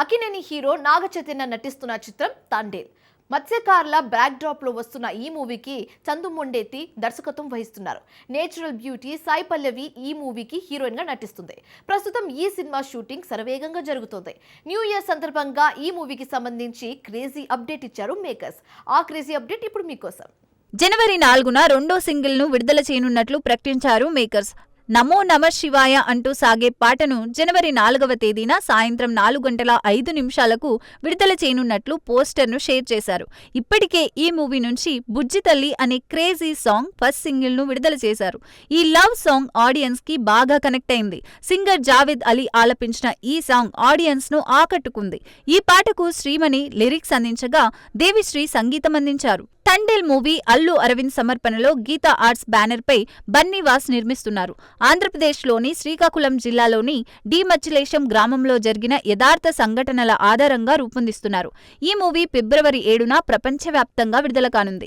Akkineni hero Naga Chaitanya నటిస్తున్న చిత్రం తాండేల్. మత్స్యకారుల బ్యాక్ డ్రాప్లో వస్తున్న ఈ మూవీకి చందు మొండేతి దర్శకత్వం వహిస్తున్నారు. నేచురల్ బ్యూటీ సాయి పల్లవి ఈ మూవీకి హీరోయిన్గా నటిస్తుంది. ప్రస్తుతం ఈ సినిమా షూటింగ్ శరవేగంగా జరుగుతుంది. న్యూ ఇయర్ సందర్భంగా ఈ మూవీకి సంబంధించి క్రేజీ అప్డేట్ ఇచ్చారు మేకర్స్. ఆ క్రేజీ అప్డేట్ ఇప్పుడు మీకోసం. జనవరి నాలుగున రెండో సింగిల్ను విడుదల చేయనున్నట్లు ప్రకటించారు మేకర్స్. నమో నమ శివాయ అంటూ సాగే పాటను జనవరి నాలుగవ తేదీన సాయంత్రం నాలుగు గంటల ఐదు నిమిషాలకు విడుదల చేయనున్నట్లు పోస్టర్ను షేర్ చేశారు. ఇప్పటికే ఈ మూవీ నుంచి బుజ్జి తల్లి అనే క్రేజీ సాంగ్ ఫస్ట్ సింగిల్ను విడుదల చేశారు. ఈ లవ్ సాంగ్ ఆడియన్స్కి బాగా కనెక్ట్ అయింది. సింగర్ జావేద్ అలీ ఆలపించిన ఈ సాంగ్ ఆడియన్స్ను ఆకట్టుకుంది. ఈ పాటకు శ్రీమణి లిరిక్స్ అందించగా దేవిశ్రీ సంగీతం అందించారు. సండేల్ మూవీ అల్లు అరవింద్ సమర్పణలో గీతా ఆర్ట్స్ బ్యానర్ పై బన్నీవాస్ నిర్మిస్తున్నారు. ఆంధ్రప్రదేశ్లోని శ్రీకాకుళం జిల్లాలోని డిమచ్చిలేశం గ్రామంలో జరిగిన యథార్థ సంఘటనల ఆధారంగా రూపొందిస్తున్నారు. ఈ మూవీ ఫిబ్రవరి ఏడున ప్రపంచవ్యాప్తంగా విడుదల కానుంది.